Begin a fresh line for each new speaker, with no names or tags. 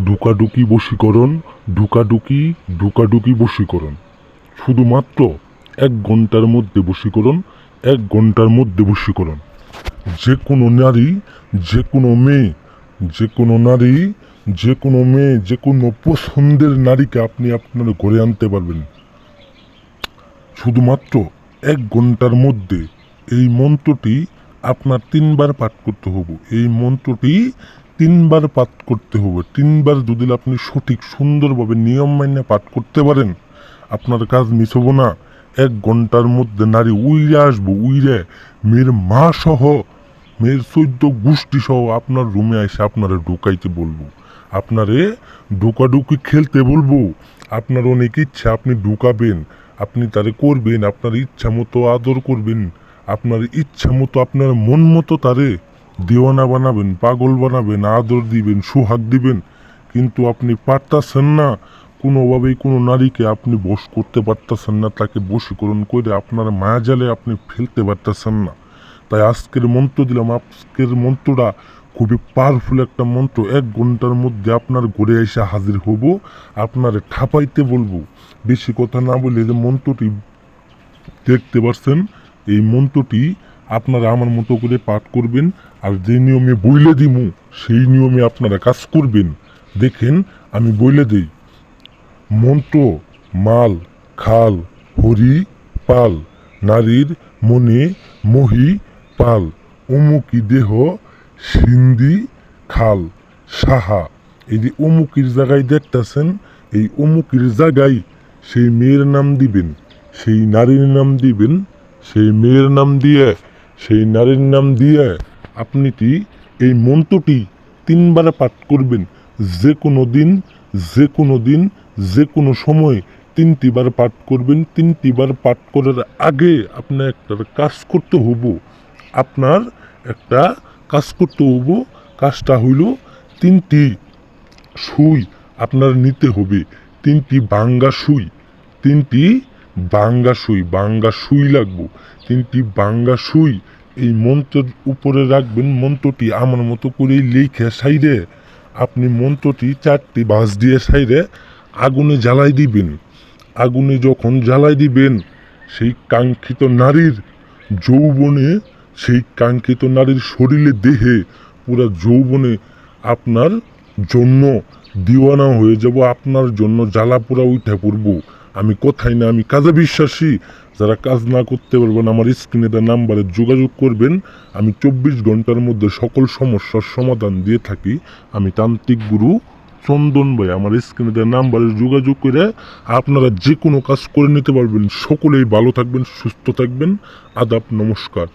ডুকাডুকি বশীকরণ, ডুকাডুকি ডুকাডুকি বশীকরণ। শুধুমাত্র এক ঘণ্টার মধ্যে বশীকরণ, এক ঘণ্টার মধ্যে বশীকরণ। যে কোনো নারী, যে কোনো মেয়ে, যে কোনো নারী, যে কোনো মেয়ে, যে কোনো পছন্দের নারীকে আপনি আপনার ঘরে আনতে পারবেন। শুধুমাত্র এক ঘণ্টার মধ্যে এই মন্ত্রটি আপনার তিনবার পাঠ করতে হবে। এই মন্ত্রটি তিনবার পাঠ করতে হবে। তিনবার যদি আপনি সঠিক, সুন্দরভাবে নিয়ম মান্য পাঠ করতে পারেন, আপনার কাজ মিস না। এক ঘণ্টার মধ্যে নারী উইরে আসব, উইরে। মেয়ের মা সহ, মেয়ের চৈদ্য গোষ্ঠী সহ আপনার রুমে এসে আপনারা ঢুকাইতে বলব। আপনারে ঢুকাঢুকি খেলতে বলব। আপনার অনেক ইচ্ছা, আপনি ঢুকাবেন। আপনি তারে করবেন, আপনার ইচ্ছা মতো আদর করবেন। আপনার ইচ্ছা মতো, আপনার মন মতো তারে দেওয়ানা বানাবেন, পাগল বানাবেন, আদর দিবেন, সোহাগ দিবেন, কিন্তু আপনি পারতাছেন না। কোনোভাবেই কোনো নারীকে আপনি বশ করতে পারতেছেন না, তাকে বশীকরণ করে আপনার মায়া জালে আপনি ফেলতে পারতেছেন না। তাই আজকের মন্ত্র দিলাম, আজকের মন্ত্রটা খুবই পাওয়ারফুল একটা মন্ত্র। এক ঘণ্টার মধ্যে আপনার ঘরে এসে হাজির হব, আপনার ঠাপাইতে বলব। বেশি কথা না বলে যে মন্ত্রটি দেখতে পাচ্ছেন এই মন্ত্রটি আপনারা আমার মতো করে পাঠ করবেন, আর যে নিয়মে বইলে দিমু, সেই নিয়মে আপনারা কাজ করবেন। দেখেন, আমি বইলে দিই। মন্ত্র, মাল, খাল, হরি, পাল, নারীর মনে মহি, পাল, অমুকি দেহ, সিন্ধি, খাল, সাহা। এই যে অমুকির জায়গায় দেখতেছেন, এই অমুকির জায়গায় সেই মেয়ের নাম দিবেন, সেই নারীর নাম দিবেন সেই মেয়ের নাম দিয়ে, সেই নারীর নাম দিয়ে আপনি কি এই মন্ত্রটি তিনবার পাঠ করবেন? যে কোনো দিন, যে কোনো দিন, যে কোনো সময় তিনটি বার পাঠ করবেন। তিনটি বার পাঠ করার আগে আপনার একটা কাজ করতে হব। আপনার একটা কাজ করতে হব। কাজটা হইল তিনটি সুই আপনার নিতে হবে। তিনটি বাঙ্গা সুই। তিনটি বাঙ্গা সুই বাঙ্গা সুই লাগবো। তিনটি বাঙ্গা সুই, এই মন্ত্রের উপরে রাখবেন মন্ত্রটি আমার মতো করে লিখে সাইডে আপনি মন্ত্রটি চারটি বাঁশ দিয়ে সাইডে আগুনে জ্বালাই দিবেন। আগুনে যখন জ্বালাই দিবেন, সেই কাঙ্ক্ষিত নারীর যৌবনে, সেই কাঙ্ক্ষিত নারীর শরীরে, দেহে পুরা যৌবনে আপনার জন্য দিওয়ানা হয়ে যাব, আপনার জন্য জ্বালা পোড়া উঠে পড়ব। আমি কোথায় না, আমি কাজে বিশ্বাসী। যারা কাজ না করতে পারবেন আমার স্ক্রিনে তার নাম্বারে যোগাযোগ করবেন। আমি চব্বিশ ঘণ্টার মধ্যে সকল সমস্যার সমাধান দিয়ে থাকি। আমি তান্ত্রিক গুরু চন্দন ভাই, আমার স্ক্রিনে দেওয়া নাম্বারে যোগাযোগ করে আপনারা যে কোনো কাজ করে নিতে পারবেন। সকলেই ভালো থাকবেন, সুস্থ থাকবেন। আদাব, নমস্কার।